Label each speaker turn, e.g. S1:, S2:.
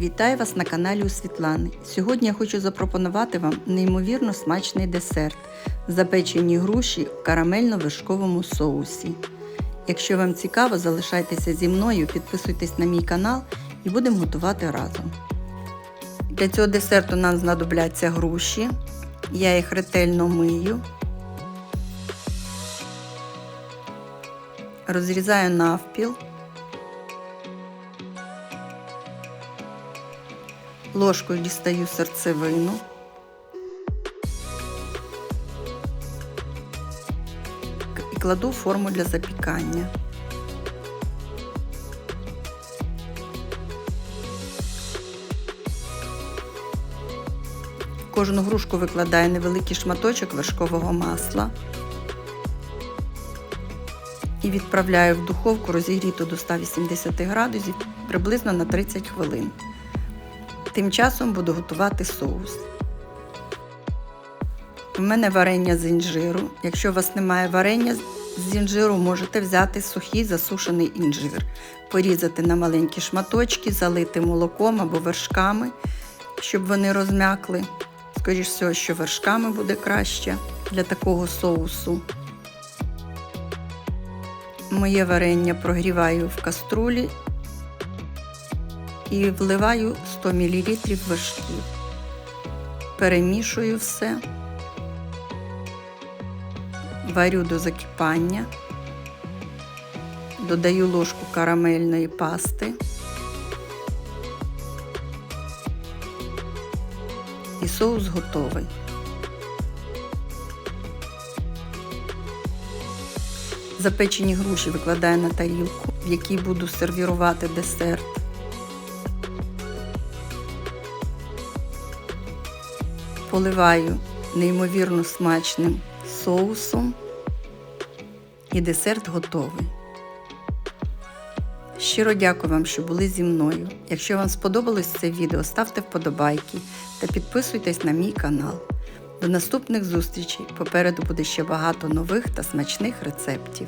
S1: Вітаю вас на каналі у Світлани. Сьогодні я хочу запропонувати вам неймовірно смачний десерт запечені груші в карамельно-вишковому соусі. Якщо вам цікаво, залишайтеся зі мною, підписуйтесь на мій канал і будемо готувати разом. Для цього десерту нам знадобляться груші. Я їх ретельно мию. Розрізаю навпіл. Ложкою дістаю серцевину. І кладу форму для запікання. Кожну грушку викладаю невеликий шматочок вершкового масла і відправляю в духовку розігріту до 180 градусів приблизно на 30 хвилин. Тим часом буду готувати соус. У мене варення з інжиру. Якщо у вас немає варення з інжиру, можете взяти сухий засушений інжир, порізати на маленькі шматочки, залити молоком або вершками, щоб вони розм'якли. Скоріше всього, що вершками буде краще для такого соусу. Моє варення прогріваю в каструлі і вливаю 100 мл вершків. Перемішую все, варю до закипання, додаю ложку карамельної пасти і соус готовий. Запечені груші викладаю на тарілку, в якій буду сервірувати десерт. Поливаю неймовірно смачним соусом і десерт готовий. Щиро дякую вам, що були зі мною. Якщо вам сподобалось це відео, ставте вподобайки та підписуйтесь на мій канал. До наступних зустрічей! Попереду буде ще багато нових та смачних рецептів.